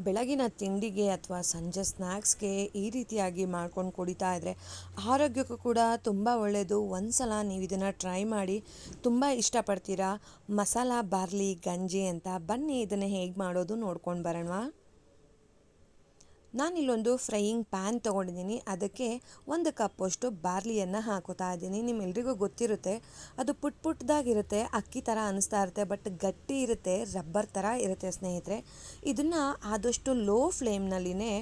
ಬೆಳಗಿನ ತಿಂಡಿಗೆ ಅಥವಾ ಸಂಜೆ ಸ್ನ್ಯಾಕ್ಸ್ಗೆ ಈ ರೀತಿಯಾಗಿ ಮಾಡ್ಕೊಂಡು ಕುಡಿತಾ ಇದ್ದರೆ ಆರೋಗ್ಯಕ್ಕೂ ಕೂಡ ತುಂಬ ಒಳ್ಳೆಯದು ಒಂದು ಸಲ ನೀವು ಇದನ್ನು ಟ್ರೈ ಮಾಡಿ ತುಂಬ ಇಷ್ಟಪಡ್ತೀರಾ? ಮಸಾಲ, ಬಾರ್ಲಿ, ಗಂಜಿ ಅಂತ ಬನ್ನಿ, ಇದನ್ನು ಹೇಗೆ ಮಾಡೋದು ನೋಡ್ಕೊಂಡು ಬರೋಣವಾ ನಾನಿಲ್ಲೊಂದು ಫ್ರೈಯಿಂಗ್ ಪ್ಯಾನ್ ತೊಗೊಂಡಿದ್ದೀನಿ. ಅದಕ್ಕೆ ಒಂದು ಕಪ್ಪಷ್ಟು ಬಾರ್ಲಿಯನ್ನು ಹಾಕೋತಾ ಇದ್ದೀನಿ. ನಿಮ್ಮೆಲ್ರಿಗೂ ಗೊತ್ತಿರುತ್ತೆ, ಅದು ಪುಟ್ ಪುಟ್ಟದಾಗಿರುತ್ತೆ ಅಕ್ಕಿ ಥರ ಅನಿಸ್ತಾ ಇರುತ್ತೆ, ಬಟ್ ಗಟ್ಟಿ ಇರುತ್ತೆ, ರಬ್ಬರ್ ಥರ ಇರುತ್ತೆ ಸ್ನೇಹಿತರೆ. ಇದನ್ನು ಆದಷ್ಟು ಲೋ ಫ್ಲೇಮ್ನಲ್ಲಿನೇ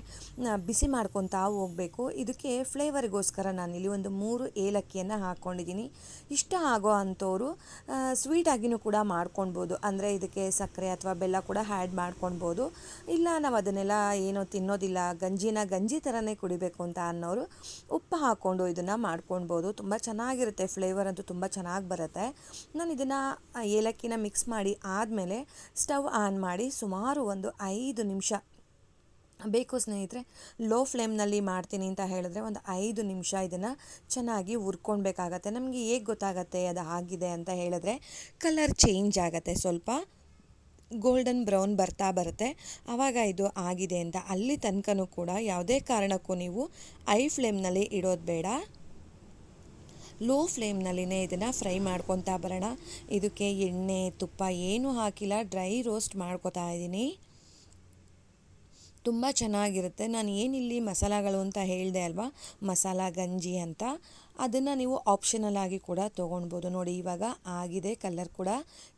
ಬಿಸಿ ಮಾಡ್ಕೊತಾ ಹೋಗಬೇಕು. ಇದಕ್ಕೆ ಫ್ಲೇವರ್ಗೋಸ್ಕರ ನಾನಿಲ್ಲಿ ಒಂದು ಮೂರು ಏಲಕ್ಕಿಯನ್ನು ಹಾಕ್ಕೊಂಡಿದ್ದೀನಿ. ಇಷ್ಟ ಆಗೋ ಅಂಥವ್ರು ಸ್ವೀಟಾಗಿನೂ ಕೂಡ ಮಾಡ್ಕೊಳ್ಬೋದು. ಅಂದರೆ ಇದಕ್ಕೆ ಸಕ್ಕರೆ ಅಥವಾ ಬೆಲ್ಲ ಕೂಡ ಹ್ಯಾಡ್ ಮಾಡ್ಕೊಳ್ಬೋದು. ಇಲ್ಲ ನಾವು ಅದನ್ನೆಲ್ಲ ಏನೋ ತಿನ್ನೋದಿಲ್ಲ ಗಂಜಿನ ಗಂಜಿ ಥರನೇ ಕುಡಿಬೇಕು ಅಂತ ಅನ್ನೋರು ಉಪ್ಪು ಹಾಕ್ಕೊಂಡು ಇದನ್ನು ಮಾಡ್ಕೊಳ್ಬೋದು. ತುಂಬ ಚೆನ್ನಾಗಿರುತ್ತೆ. ಫ್ಲೇವರ್ ಅಂತೂ ತುಂಬ ಚೆನ್ನಾಗಿ ಬರುತ್ತೆ. ನಾನು ಇದನ್ನು ಏಲಕ್ಕಿನ ಮಿಕ್ಸ್ ಮಾಡಿ ಆದಮೇಲೆ ಸ್ಟವ್ ಆನ್ ಮಾಡಿ ಸುಮಾರು ಒಂದು ಐದು ನಿಮಿಷ ಬೇಕು ಸ್ನೇಹಿತರೆ ಲೋ ಫ್ಲೇಮ್ನಲ್ಲಿ ಮಾಡ್ತೀನಿ ಅಂತ ಹೇಳಿದ್ರೆ ಒಂದು ಐದು ನಿಮಿಷ ಇದನ್ನು ಚೆನ್ನಾಗಿ ಹುರ್ಕೊಳ್ಬೇಕಾಗತ್ತೆ. ನಮಗೆ ಹೇಗೆ ಗೊತ್ತಾಗತ್ತೆ ಅದು ಆಗಿದೆ ಅಂತ ಹೇಳಿದ್ರೆ ಕಲರ್ ಚೇಂಜ್ ಆಗುತ್ತೆ ಸ್ವಲ್ಪ. ಗೋಲ್ಡನ್ ಬ್ರೌನ್ ಬರ್ತಾ ಬರುತ್ತೆ. ಆವಾಗ ಇದು ಆಗಿದೆ ಅಂತ ಅಲ್ಲಿ ತನಕನೂ ಕೂಡ ಯಾವುದೇ ಕಾರಣಕ್ಕೂ ನೀವು ಐ ಫ್ಲೇಮ್ನಲ್ಲಿ ಇಡೋದು ಬೇಡ. ಲೋ ಫ್ಲೇಮ್ನಲ್ಲಿನೇ ಇದನ್ನು ಫ್ರೈ ಮಾಡ್ಕೊತಾ ಬರೋಣ. ಇದಕ್ಕೆ ಎಣ್ಣೆ, ತುಪ್ಪ ಏನೂ ಹಾಕಿಲ್ಲ. ಡ್ರೈ ರೋಸ್ಟ್ ಮಾಡ್ಕೊತಾ ಇದ್ದೀನಿ. ತುಂಬ ಚೆನ್ನಾಗಿರುತ್ತೆ. ನಾನು ಏನಿಲ್ಲಿ ಮಸಾಲಗಳು ಅಂತ ಹೇಳಿದೆ ಅಲ್ವಾ? ಮಸಾಲ ಗಂಜಿ ಅಂತ. ಅದನ್ನು ನೀವು ಆಪ್ಷನಲ್ ಆಗಿ ಕೂಡ ತೊಗೊಳ್ಬೋದು ನೋಡಿ, ಇವಾಗ ಆಗಿದೆ ಕಲರ್ ಕೂಡ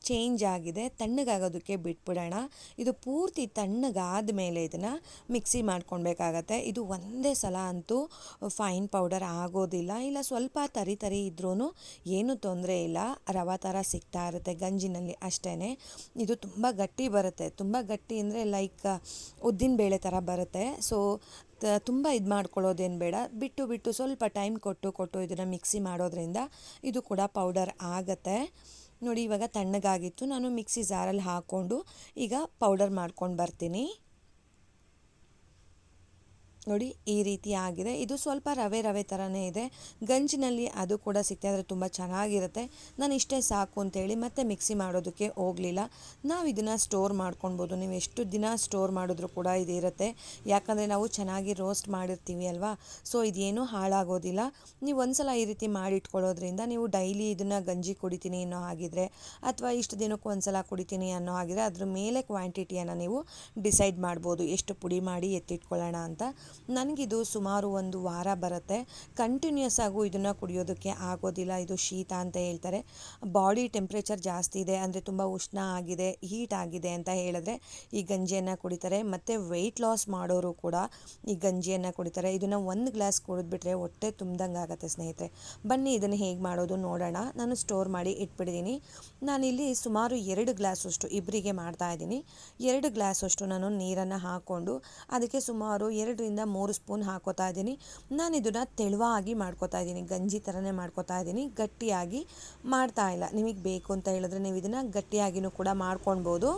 ಚೇಂಜ್ ಆಗಿದೆ. ತಣ್ಣಗಾಗೋದಕ್ಕೆ ಬಿಟ್ಬಿಡೋಣ. ಇದು ಪೂರ್ತಿ ತಣ್ಣಗಾದ ಮೇಲೆ ಇದನ್ನು ಮಿಕ್ಸಿ ಮಾಡ್ಕೊಳ್ಬೇಕಾಗತ್ತೆ ಇದು ಒಂದೇ ಸಲ ಅಂತೂ ಫೈನ್ ಪೌಡರ್ ಆಗೋದಿಲ್ಲ. ಇಲ್ಲ, ಸ್ವಲ್ಪ ತರಿ ತರಿ ಇದ್ರೂ ಏನೂ ತೊಂದರೆ ಇಲ್ಲ. ರವೆ ಥರ ಸಿಗ್ತಾ ಇರುತ್ತೆ ಗಂಜಿನಲ್ಲಿ ಅಷ್ಟೇ ಇದು ತುಂಬ ಗಟ್ಟಿ ಬರುತ್ತೆ. ತುಂಬ ಗಟ್ಟಿ ಅಂದರೆ ಲೈಕ್ ಉದ್ದಿನ ಬೇಳೆ ಥರ ಬರುತ್ತೆ. ಸೊ ತುಂಬ ಇದು ಮಾಡ್ಕೊಳ್ಳೋದೇನು ಬೇಡ. ಬಿಟ್ಟು ಬಿಟ್ಟು ಸ್ವಲ್ಪ ಟೈಮ್ ಕೊಟ್ಟು ಕೊಟ್ಟು ಇದನ್ನು ಮಿಕ್ಸಿ ಮಾಡೋದ್ರಿಂದ ಇದು ಕೂಡ ಪೌಡರ್ ಆಗತ್ತೆ. ನೋಡಿ ಇವಾಗ ತಣ್ಣಗಾಗಿತ್ತು. ನಾನು ಮಿಕ್ಸಿ ಜಾರಲ್ಲಿ ಹಾಕ್ಕೊಂಡು ಈಗ ಪೌಡರ್ ಮಾಡ್ಕೊಂಡು ಬರ್ತೀನಿ. ನೋಡಿ ಈ ರೀತಿ ಆಗಿದೆ. ಇದು ಸ್ವಲ್ಪ ರವೆ ರವೆ ಥರನೇ ಇದೆ. ಗಂಜಿನಲ್ಲಿ ಅದು ಕೂಡ ಸಿಗ್ತಾ ಇದ್ರೆ ತುಂಬ ಚೆನ್ನಾಗಿರುತ್ತೆ. ನಾನು ಇಷ್ಟೇ ಸಾಕು ಅಂತೇಳಿ ಮತ್ತೆ ಮಿಕ್ಸಿ ಮಾಡೋದಕ್ಕೆ ಹೋಗಲಿಲ್ಲ. ನಾವು ಇದನ್ನು ಸ್ಟೋರ್ ಮಾಡ್ಕೊಳ್ಬೋದು. ನೀವು ಎಷ್ಟು ದಿನ ಸ್ಟೋರ್ ಮಾಡಿದ್ರು ಕೂಡ ಇದು ಇರುತ್ತೆ. ಯಾಕಂದರೆ ನಾವು ಚೆನ್ನಾಗಿ ರೋಸ್ಟ್ ಮಾಡಿರ್ತೀವಿ ಅಲ್ವಾ? ಸೊ ಇದೇನು ಹಾಳಾಗೋದಿಲ್ಲ. ನೀವು ಒಂದ್ಸಲ ಈ ರೀತಿ ಮಾಡಿಟ್ಕೊಳ್ಳೋದ್ರಿಂದ ನೀವು ಡೈಲಿ ಇದನ್ನು ಗಂಜಿ ಕುಡಿತೀನಿ ಅನ್ನೋ ಹಾಗಿದ್ರೆ, ಅಥವಾ ಇಷ್ಟು ದಿನಕ್ಕೂ ಒಂದ್ಸಲ ಕುಡಿತೀನಿ ಅನ್ನೋ ಹಾಗಿದ್ರೆ ಅದ್ರ ಮೇಲೆ ಕ್ವಾಂಟಿಟಿಯನ್ನು ನೀವು ಡಿಸೈಡ್ ಮಾಡ್ಬೋದು. ಎಷ್ಟು ಪುಡಿ ಮಾಡಿ ಎತ್ತಿಟ್ಕೊಳ್ಳೋಣ ಅಂತ. ನನಗಿದು ಸುಮಾರು ಒಂದು ವಾರ ಬರುತ್ತೆ. ಕಂಟಿನ್ಯೂಸ್ ಆಗು ಇದನ್ನು ಕುಡಿಯೋದಕ್ಕೆ ಆಗೋದಿಲ್ಲ. ಇದು ಶೀತ ಅಂತ ಹೇಳ್ತಾರೆ. ಬಾಡಿ ಟೆಂಪ್ರೇಚರ್ ಜಾಸ್ತಿ ಇದೆ. ಅಂದರೆ ತುಂಬ ಉಷ್ಣ ಆಗಿದೆ ಹೀಟ್ ಆಗಿದೆ ಅಂತ ಹೇಳಿದ್ರೆ ಈ ಗಂಜಿಯನ್ನು ಕುಡಿತಾರೆ. ಮತ್ತು ವೆಯ್ಟ್ ಲಾಸ್ ಮಾಡೋರು ಕೂಡ ಈ ಗಂಜಿಯನ್ನು ಕುಡಿತಾರೆ. ಇದನ್ನು ಒಂದು ಗ್ಲಾಸ್ ಕುಡಿದ್ಬಿಟ್ರೆ ಹೊಟ್ಟೆ ತುಂಬ್ದಂಗೆ ಆಗುತ್ತೆ ಸ್ನೇಹಿತರೆ. ಬನ್ನಿ ಇದನ್ನು ಹೇಗೆ ಮಾಡೋದು ನೋಡೋಣ. ನಾನು ಸ್ಟೋರ್ ಮಾಡಿ ಇಟ್ಬಿಟ್ಟಿದ್ದೀನಿ ನಾನಿಲ್ಲಿ ಸುಮಾರು ಎರಡು ಗ್ಲಾಸಷ್ಟು ಇಬ್ಬರಿಗೆ ಮಾಡ್ತಾ ಇದ್ದೀನಿ. ಎರಡು ಗ್ಲಾಸಷ್ಟು ನಾನು ನೀರನ್ನು ಹಾಕ್ಕೊಂಡು ಅದಕ್ಕೆ ಸುಮಾರು ಎರಡರಿಂದ ಮೂರು ಸ್ಪೂನ್ ಹಾಕೋತಾ ಇದ್ದೀನಿ. ನಾನು ಇದನ್ನು ತೆಳುವಾಗಿ ಮಾಡ್ಕೋತಾ ಇದ್ದೀನಿ. ಗಂಜಿ ಥರನೇ ಮಾಡ್ಕೋತಾ ಇದ್ದೀನಿ. ಗಟ್ಟಿಯಾಗಿ ಮಾಡ್ತಾ ಇಲ್ಲ. ನಿಮಗೆ ಬೇಕು ಅಂತ ಹೇಳಿದ್ರೆ ನೀವು ಇದನ್ನು ಗಟ್ಟಿಯಾಗಿಯೂ ಕೂಡ ಮಾಡ್ಕೊಳ್ಬೋದು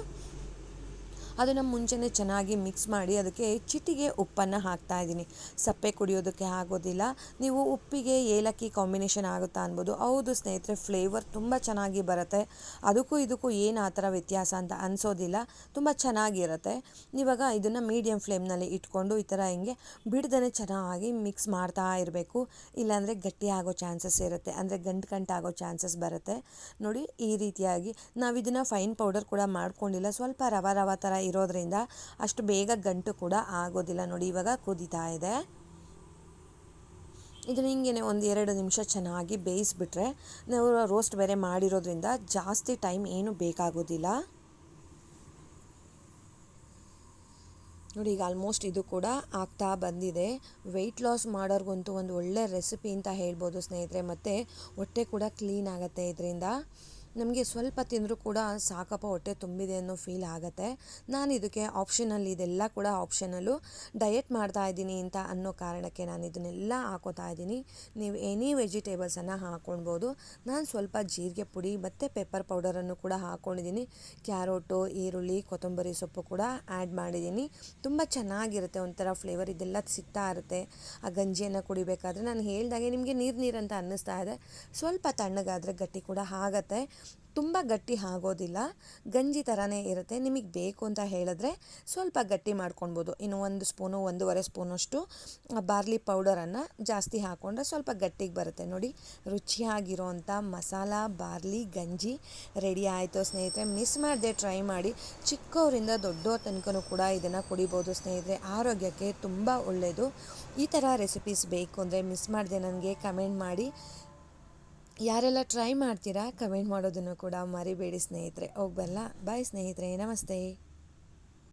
ಅದನ್ನು ಮುಂಚೆನೇ ಚೆನ್ನಾಗಿ ಮಿಕ್ಸ್ ಮಾಡಿ ಅದಕ್ಕೆ ಚಿಟಿಗೆ ಉಪ್ಪನ್ನು ಹಾಕ್ತಾ ಇದ್ದೀನಿ. ಸಪ್ಪೆ ಕುಡಿಯೋದಕ್ಕೆ ಆಗೋದಿಲ್ಲ. ನೀವು ಉಪ್ಪಿಗೆ ಏಲಕ್ಕಿ ಕಾಂಬಿನೇಷನ್ ಆಗುತ್ತಾ ಅನ್ಬೋದು. ಹೌದು ಸ್ನೇಹಿತರೆ ಫ್ಲೇವರ್ ತುಂಬ ಚೆನ್ನಾಗಿ ಬರುತ್ತೆ. ಅದಕ್ಕೂ ಇದಕ್ಕೂ ಏನು ಆ ಥರ ವ್ಯತ್ಯಾಸ ಅಂತ ಅನಿಸೋದಿಲ್ಲ. ತುಂಬ ಚೆನ್ನಾಗಿರುತ್ತೆ. ಇವಾಗ ಇದನ್ನು ಮೀಡಿಯಮ್ ಫ್ಲೇಮ್ನಲ್ಲಿ ಇಟ್ಕೊಂಡು ಈ ಥರ ಹಿಂಗೆ ಬಿಡ್ದೇ ಚೆನ್ನಾಗಿ ಮಿಕ್ಸ್ ಮಾಡ್ತಾ ಇರಬೇಕು. ಇಲ್ಲಾಂದರೆ ಗಟ್ಟಿ ಆಗೋ ಚಾನ್ಸಸ್ ಇರುತ್ತೆ. ಅಂದರೆ ಗಂಟು ಗಂಟು ಆಗೋ ಚಾನ್ಸಸ್ ಬರುತ್ತೆ. ನೋಡಿ ಈ ರೀತಿಯಾಗಿ ನಾವು ಇದನ್ನು ಫೈನ್ ಪೌಡರ್ ಕೂಡ ಮಾಡ್ಕೊಂಡಿಲ್ಲ. ಸ್ವಲ್ಪ ರವ ರವ ಥರ ಇರೋದ್ರಿಂದ ಅಷ್ಟು ಬೇಗ ಗಂಟು ಕೂಡ ಆಗೋದಿಲ್ಲ ನೋಡಿ, ಇವಾಗ ಕುದೀತಾ ಇದೆ. ಇದು ಹಿಂಗೆ ಒಂದು ಎರಡು ನಿಮಿಷ ಚೆನ್ನಾಗಿ ಬೇಯಿಸ್ಬಿಟ್ರೆ, ನಾವು ರೋಸ್ಟ್ ಬೇರೆ ಮಾಡಿರೋದ್ರಿಂದ ಜಾಸ್ತಿ ಟೈಮ್ ಏನು ಬೇಕಾಗೋದಿಲ್ಲ. ನೋಡಿ, ಈಗ ಆಲ್ಮೋಸ್ಟ್ ಇದು ಕೂಡ ಆಗ್ತಾ ಬಂದಿದೆ. ವೆಯ್ಟ್ ಲಾಸ್ ಮಾಡೋರ್ಗಂತೂ ಒಂದು ಒಳ್ಳೆ ರೆಸಿಪಿ ಅಂತ ಹೇಳ್ಬೋದು ಸ್ನೇಹಿತರೆ, ಮತ್ತು ಹೊಟ್ಟೆ ಕೂಡ ಕ್ಲೀನ್ ಆಗುತ್ತೆ ಇದರಿಂದ. ನಮಗೆ ಸ್ವಲ್ಪ ತಿಂದರೂ ಕೂಡ ಸಾಕಪ್ಪ ಹೊಟ್ಟೆ ತುಂಬಿದೆ ಅನ್ನೋ ಫೀಲ್ ಆಗುತ್ತೆ. ನಾನು ಇದಕ್ಕೆ ಆಪ್ಷನಲ್ಲಿ ಇದೆಲ್ಲ ಕೂಡ ಆಪ್ಷನಲ್ಲು ಡಯೆಟ್ ಮಾಡ್ತಾ ಇದ್ದೀನಿ ಅಂತ ಅನ್ನೋ ಕಾರಣಕ್ಕೆ ನಾನು ಇದನ್ನೆಲ್ಲ ಹಾಕೋತಾ ಇದ್ದೀನಿ. ನೀವು ಎನಿ ವೆಜಿಟೇಬಲ್ಸನ್ನು ಹಾಕ್ಕೊಳ್ಬೋದು ನಾನು ಸ್ವಲ್ಪ ಜೀರಿಗೆ ಪುಡಿ ಮತ್ತು ಪೆಪ್ಪರ್ ಪೌಡರನ್ನು ಕೂಡ ಹಾಕ್ಕೊಂಡಿದ್ದೀನಿ ಕ್ಯಾರೋಟು ಈರುಳ್ಳಿ, ಕೊತ್ತಂಬರಿ ಸೊಪ್ಪು ಕೂಡ ಆ್ಯಡ್ ಮಾಡಿದ್ದೀನಿ. ತುಂಬ ಚೆನ್ನಾಗಿರುತ್ತೆ ಒಂಥರ ಫ್ಲೇವರ್ ಇದೆಲ್ಲ ಸಿಗ್ತಾ ಇರುತ್ತೆ. ಆ ಗಂಜಿಯನ್ನು ಕುಡಿಬೇಕಾದ್ರೆ ನಾನು ಹೇಳ್ದಾಗೆ ನಿಮಗೆ ನೀರು ನೀರು ಅಂತ ಅನ್ನಿಸ್ತಾ ಇದೆ. ಸ್ವಲ್ಪ ತಣ್ಣಗಾದರೆ ಗಟ್ಟಿ ಕೂಡ ಆಗತ್ತೆ. ತುಂಬ ಗಟ್ಟಿ ಆಗೋದಿಲ್ಲ. ಗಂಜಿ ಥರನೇ ಇರುತ್ತೆ. ನಿಮಗೆ ಬೇಕು ಅಂತ ಹೇಳಿದ್ರೆ ಸ್ವಲ್ಪ ಗಟ್ಟಿ ಮಾಡ್ಕೊಳ್ಬೋದು ಇನ್ನು ಒಂದು ಸ್ಪೂನು, ಒಂದೂವರೆ ಸ್ಪೂನಷ್ಟು ಬಾರ್ಲಿ ಪೌಡರನ್ನು ಜಾಸ್ತಿ ಹಾಕ್ಕೊಂಡ್ರೆ ಸ್ವಲ್ಪ ಗಟ್ಟಿಗೆ ಬರುತ್ತೆ. ನೋಡಿ, ರುಚಿಯಾಗಿರೋಂಥ ಮಸಾಲ, ಬಾರ್ಲಿ, ಗಂಜಿ ರೆಡಿ ಆಯಿತು ಸ್ನೇಹಿತರೆ. ಮಿಸ್ ಮಾಡದೆ ಟ್ರೈ ಮಾಡಿ. ಚಿಕ್ಕವರಿಂದ ದೊಡ್ಡವ್ರ ತನಕನೂ ಕೂಡ ಇದನ್ನು ಕುಡಿಬೋದು ಸ್ನೇಹಿತರೆ. ಆರೋಗ್ಯಕ್ಕೆ ತುಂಬ ಒಳ್ಳೆಯದು ಈ ಥರ ರೆಸಿಪೀಸ್ ಬೇಕು ಅಂದರೆ ಮಿಸ್ ಮಾಡದೆ ನನಗೆ ಕಮೆಂಟ್ ಮಾಡಿ. ಯಾರೆಲ್ಲ ಟ್ರೈ ಮಾಡ್ತೀರಾ ಕಮೆಂಟ್ ಮಾಡೋದನ್ನು ಕೂಡ ಮರಿಬೇಡಿ ಸ್ನೇಹಿತರೆ. ಹೋಗ್ಬಲ್ಲ. ಬಾಯ್ ಸ್ನೇಹಿತರೆ. ನಮಸ್ತೆ.